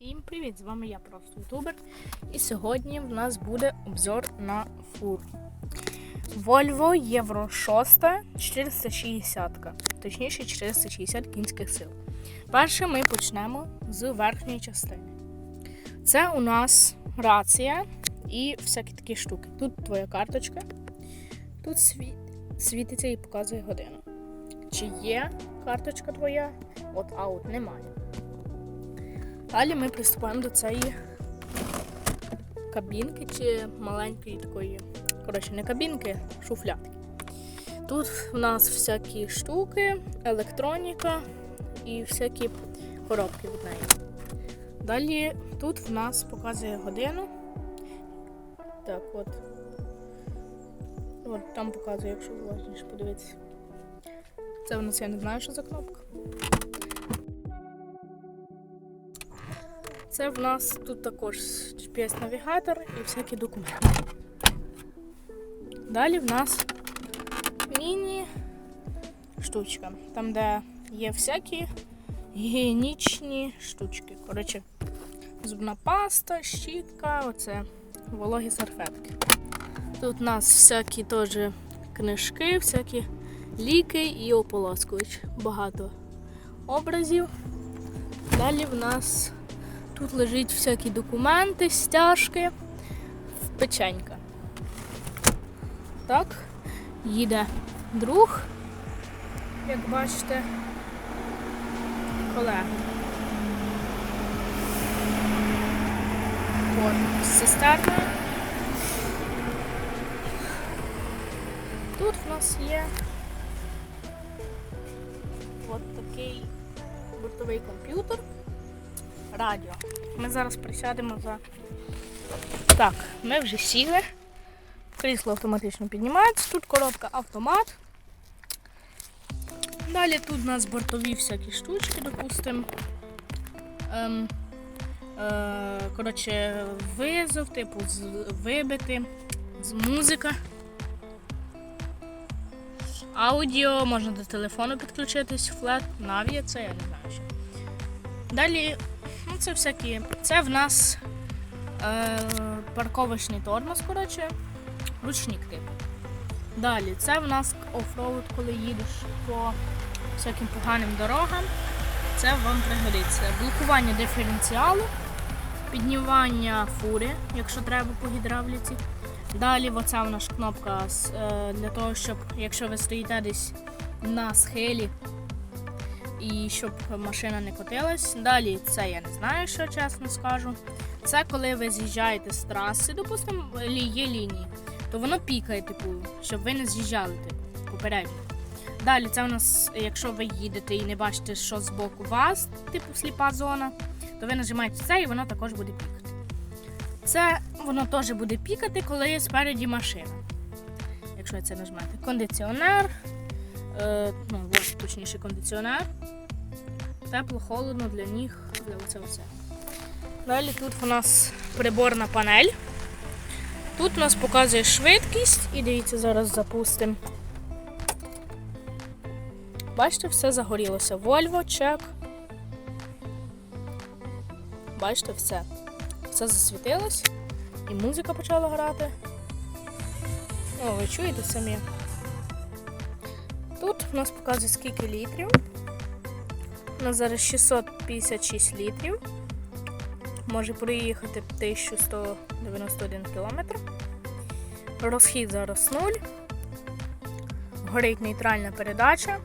Всім привіт! З вами я просто ютубер. І сьогодні в нас буде обзор на фур. Volvo Euro 6 460, точніше 460 кінських сил. Перше ми почнемо з верхньої частини. Це у нас рація і всякі такі штуки. Тут твоя карточка, тут світ, світиться і показує годину. Чи є карточка твоя? От, а от немає. Далі ми приступаємо до цієї кабінки чи маленької такої, коротше, не кабінки, шуфлядки. Тут в нас всякі штуки, електроніка і всякі коробки від неї. Далі тут в нас показує годину. Так, от. От там показує, якщо уважніше подивитися. Це в нас я не знаю, що за кнопка. Це в нас тут також GPS-навігатор і всякі документи. Далі в нас міні-штучка, там, де є всякі гігієнічні штучки. Коротше, зубна паста, щітка, оце вологі серфетки. Тут у нас всякі теж книжки, всякі ліки і ополоскувач. Багато образів. Далі в нас Тут лежать всякі документи, стяжки, печенька. Так, їде друг, як бачите, колега. От, з цистерною. Тут в нас є от такий бортовий комп'ютер радіо. Ми зараз присядемо за. Так, ми вже сіли. Крісло автоматично піднімається, тут коробка автомат. Далі тут у нас бортові всякі штучки, допустимо. Ем, е, коротше, визов, типу, з, вибити, з музика. Аудіо, можна до телефону підключитись, флет, навія, це я не знаю що. Далі Ну, це всякі. Це в нас е, парковочний тормоз, коротше, ручник типу. Далі, це в нас оффроуд, коли їдеш по всяким поганим дорогам. Це вам пригодиться. Блокування диференціалу, піднімання фури, якщо треба по гідравліці. Далі оця в нас кнопка е, для того, щоб якщо ви стоїте десь на схилі і щоб машина не котилась. Далі це я не знаю, що чесно скажу. Це коли ви з'їжджаєте з траси, допустимо, є лінії, то воно пікає, типу, щоб ви не з'їжджали типу, попередньо. Далі це у нас, якщо ви їдете і не бачите, що з боку вас, типу сліпа зона, то ви нажимаєте це і воно також буде пікати. Це воно теж буде пікати, коли спереді машина. Якщо це нажмете. Кондиціонер, е, ну, ось, точніше кондиціонер. Тепло, холодно для ніг, для оце все. Далі тут у нас приборна панель. Тут у нас показує швидкість і дивіться, зараз запустимо. Бачите, все загорілося. Volvo, чек. Бачите, все. Все засвітилось і музика почала грати. О, ви чуєте самі? Тут у нас показує скільки літрів. У нас зараз 656 літрів. Може проїхати 1191 км. Розхід зараз 0. Горить нейтральна передача.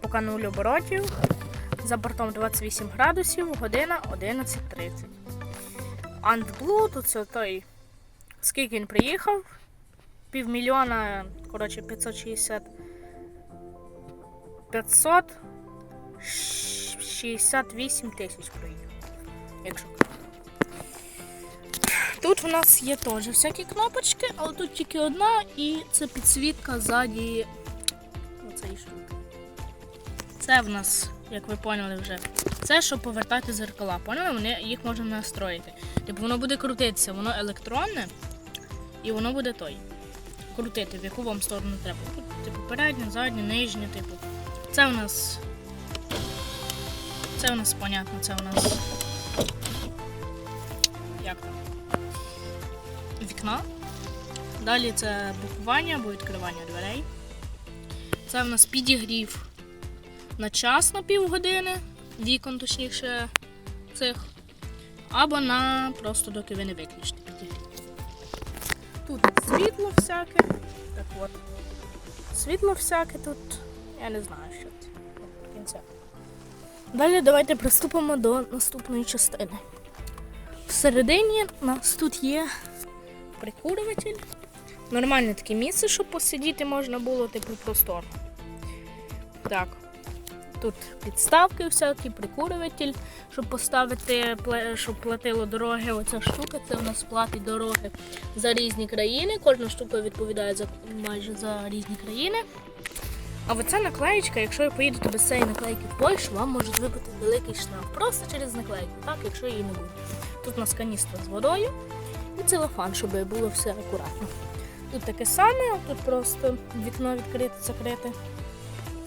Поки 0 оборотів. За бортом 28 градусів, година 11.30. AntBlue, тут це той, скільки він приїхав. Півмільйона, коротше, 560 568 тисяч проїхав. Якщо Тут в нас є теж всякі кнопочки, але тут тільки одна і це підсвітка ззаді оцеї штуки. Це в нас, як ви поняли вже, це щоб повертати зеркала. Поняли? Вони їх можна настроїти. Типу воно буде крутитися, воно електронне і воно буде той. Крутити, в яку вам сторону треба. Типу передня, задня, нижня, типу. Це у нас. Це у нас, понятно, це у нас як там, вікна. Далі це блокування або відкривання дверей. Це в нас підігрів на час на півгодини, вікон, точніше, цих. Або на просто доки ви не виключите підігрів. Тут світло всяке. Так от. Світло всяке тут. Я не знаю, що це. Кінці. Далі давайте приступимо до наступної частини. Всередині у нас тут є прикурюватель. Нормальне таке місце, щоб посидіти можна було, типу просторно. Так. Тут підставки всякі, прикурюватель, щоб поставити, щоб платило дороги. Оця штука, це у нас платить дороги за різні країни. Кожна штука відповідає за майже за різні країни. А оця наклеєчка, якщо ви поїдете без цієї наклейки в Польщу, вам можуть випити великий штраф. Просто через наклейку, так, якщо її не буде. Тут у нас каністра з водою і целофан, щоб було все акуратно. Тут таке саме, тут просто вікно відкрите, закрите.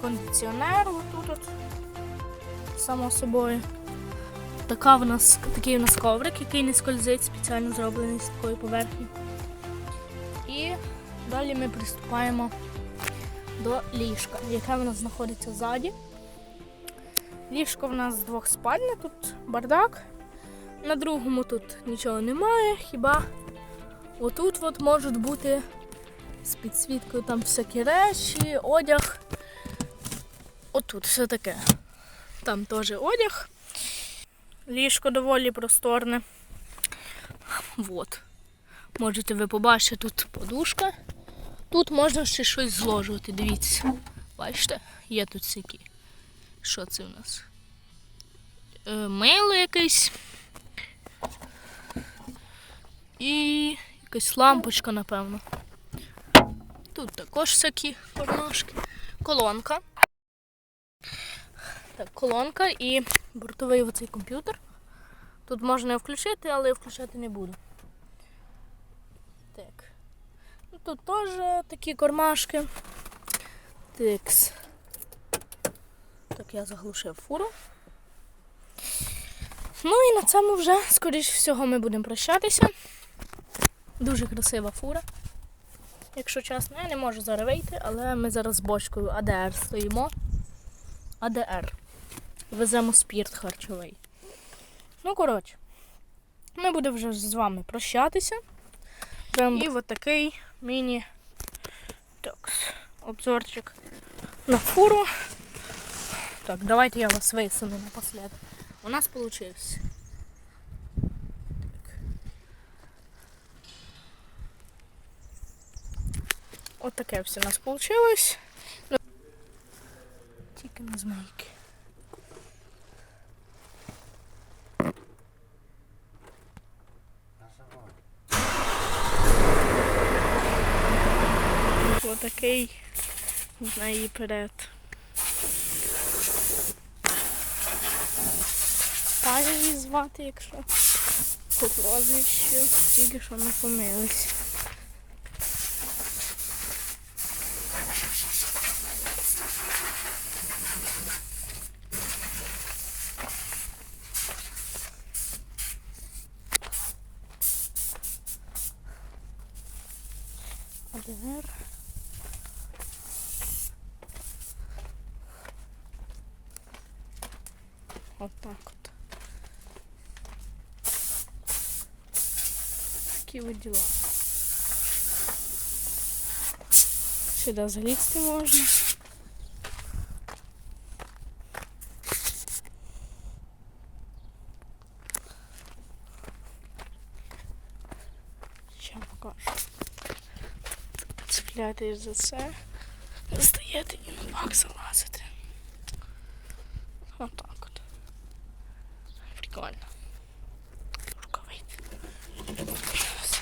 Кондиціонер, отут от, само собою. Така в нас, такий у нас коврик, який не скользить, спеціально зроблений з такої поверхні. І далі ми приступаємо до ліжка, яке в нас знаходиться ззаді. Ліжко в нас двохспальне, тут бардак. На другому тут нічого немає, хіба отут от можуть бути з підсвіткою там всякі речі, одяг. Отут все таке. Там теж одяг. Ліжко доволі просторне. Вот. Можете ви побачити тут подушка. Тут можна ще щось зложувати, дивіться. Бачите, є тут всякі. Що це у нас? Е, мило якесь. І якась лампочка, напевно. Тут також всякі кармашки. Колонка. Так, колонка і бортовий оцей комп'ютер. Тут можна включити, але я включати не буду. Так. Ну, Тут теж такі кармашки. Тикс. Так, я заглушив фуру. Ну і на цьому вже, скоріш всього, ми будемо прощатися. Дуже красива фура. Якщо чесно, я не можу зараз вийти, але ми зараз з бочкою АДР стоїмо. АДР. Веземо спірт харчовий. Ну, коротше, ми будемо вже з вами прощатися. І от такий міні такс, обзорчик на фуру. Так, давайте я вас висуну напоследок. У нас вийшло. От таке все у нас вийшло. Тільки не змійки. Отакий на її перед. Тая її звати, якщо по прозвищу, тільки що не помились. АДР. От так от. Такі от діла. Сюди залізти можна. Ще покажу. Цепляєтесь за це, стаєте і на бак залазите. Отак от. Прикольно. Рукавиці. Все,